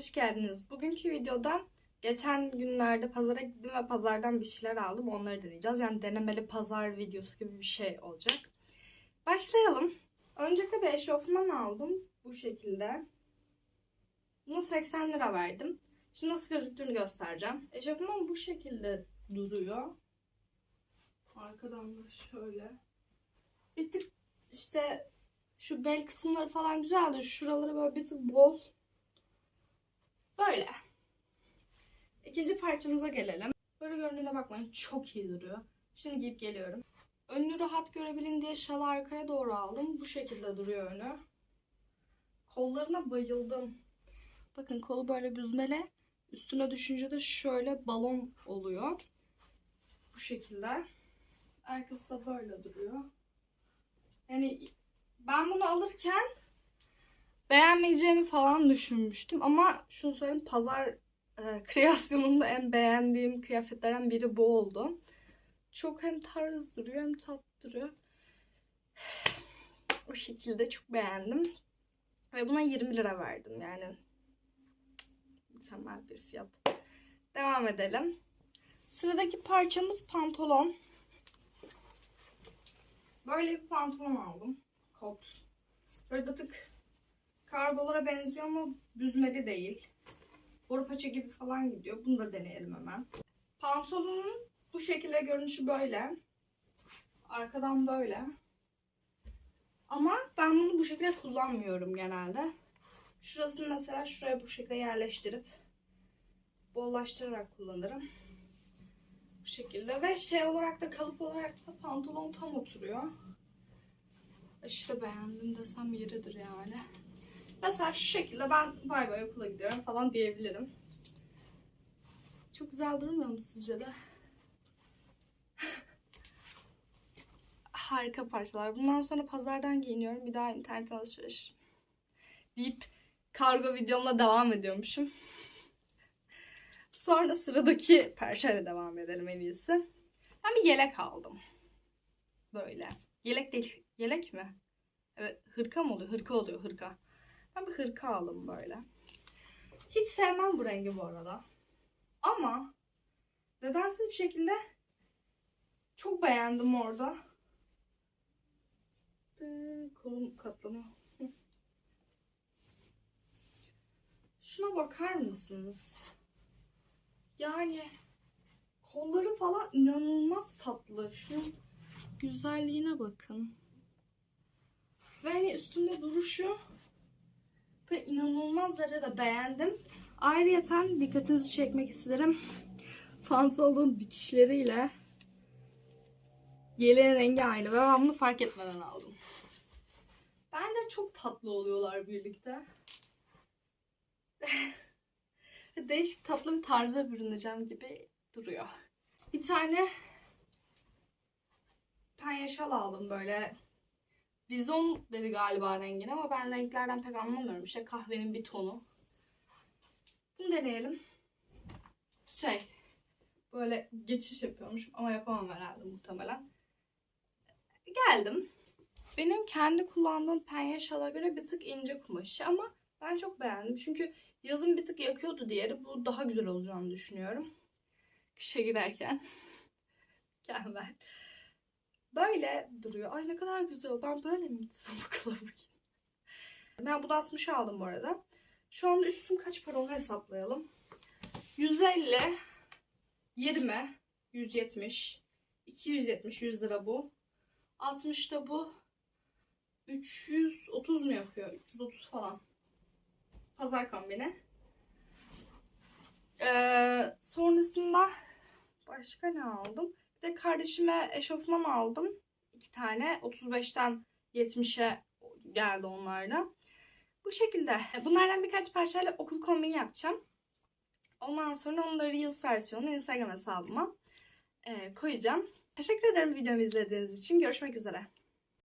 hoş geldiniz. Bugünkü videoda geçen günlerde pazara gittim ve pazardan bir şeyler aldım. Onları deneyeceğiz. Yani denemeli pazar videosu gibi bir şey olacak. Başlayalım. Öncelikle bir eşofman aldım. Bu şekilde. Buna 80 lira verdim. Şimdi nasıl gözüktüğünü göstereceğim. Eşofman bu şekilde duruyor. Arkadan da şöyle. Bir tık işte şu bel kısımları falan güzeldi. Şuraları böyle bir tık bol. Böyle. İkinci parçamıza gelelim. Böyle göründüğüne bakmayın. Çok iyi duruyor. Şimdi giyip geliyorum. Önünü rahat görebilin diye şalı arkaya doğru aldım. Bu şekilde duruyor önü. Kollarına bayıldım. Bakın kolu böyle büzmeli. Üstüne düşünce de şöyle balon oluyor. Bu şekilde. Arkası da böyle duruyor. Yani ben bunu alırken beğenmeyeceğimi falan düşünmüştüm. Ama şunu söyleyeyim pazar e, kreasyonumda en beğendiğim kıyafetlerden biri bu oldu. Çok hem tarz duruyor hem tat duruyor. O şekilde çok beğendim. Ve buna 20 lira verdim yani. Mükemmel bir fiyat. Devam edelim. Sıradaki parçamız pantolon. Böyle bir pantolon aldım. Kot. Böyle bir tık kargolara benziyor ama büzmeli değil. Boru paça gibi falan gidiyor. Bunu da deneyelim hemen. Pantolonun bu şekilde görünüşü böyle. Arkadan böyle. Ama ben bunu bu şekilde kullanmıyorum genelde. Şurasını mesela şuraya bu şekilde yerleştirip bollaştırarak kullanırım. Bu şekilde ve şey olarak da kalıp olarak da pantolon tam oturuyor. Aşırı beğendim desem yeridir yani. Mesela şu şekilde ben bay bay okula gidiyorum falan diyebilirim. Çok güzel durmuyor mu sizce de? Harika parçalar. Bundan sonra pazardan giyiniyorum. Bir daha internet alışveriş deyip kargo videomla devam ediyormuşum. Sonra sıradaki parçayla devam edelim en iyisi. Ben bir yelek aldım. Böyle. Yelek değil. Yelek mi? Evet. Hırka mı oluyor? Hırka oluyor. Hırka. Ben bir hırka aldım böyle. Hiç sevmem bu rengi bu arada. Ama nedensiz bir şekilde çok beğendim orada. Kolum katlanıyor. Şuna bakar mısınız? Yani kolları falan inanılmaz tatlı. Şunun güzelliğine bakın. Ve hani üstünde duruşu ve inanılmaz derecede beğendim. Ayrıyeten dikkatinizi çekmek isterim. Pantolonun dikişleriyle yeleğin rengi aynı ve ben bunu fark etmeden aldım. Bence çok tatlı oluyorlar birlikte. Değişik tatlı bir tarza bürüneceğim gibi duruyor. Bir tane penye şal aldım böyle. Bizon dedi galiba rengini ama ben renklerden pek anlamıyorum. İşte kahvenin bir tonu. Bunu deneyelim. Şey, böyle geçiş yapıyormuş ama yapamam herhalde muhtemelen. Geldim. Benim kendi kullandığım penye şala göre bir tık ince kumaşı ama ben çok beğendim. Çünkü yazın bir tık yakıyordu diğeri. Bu daha güzel olacağını düşünüyorum. Kışa giderken. Mükemmel. Böyle duruyor. Ay ne kadar güzel. Ben böyle mi gitsem okula bugün? Ben bunu 60 aldım bu arada. Şu anda üstüm kaç para onu hesaplayalım. 150, 20, 170, 270, 100 lira bu. 60 da bu. 330 mu yapıyor? 330 falan. Pazar kombini. Ee, sonrasında başka ne aldım? Bir de kardeşime eşofman aldım. iki tane. 35'ten 70'e geldi onlarda. Bu şekilde. Bunlardan birkaç parçayla okul kombini yapacağım. Ondan sonra onları Reels versiyonu Instagram hesabıma e, koyacağım. Teşekkür ederim videomu izlediğiniz için. Görüşmek üzere.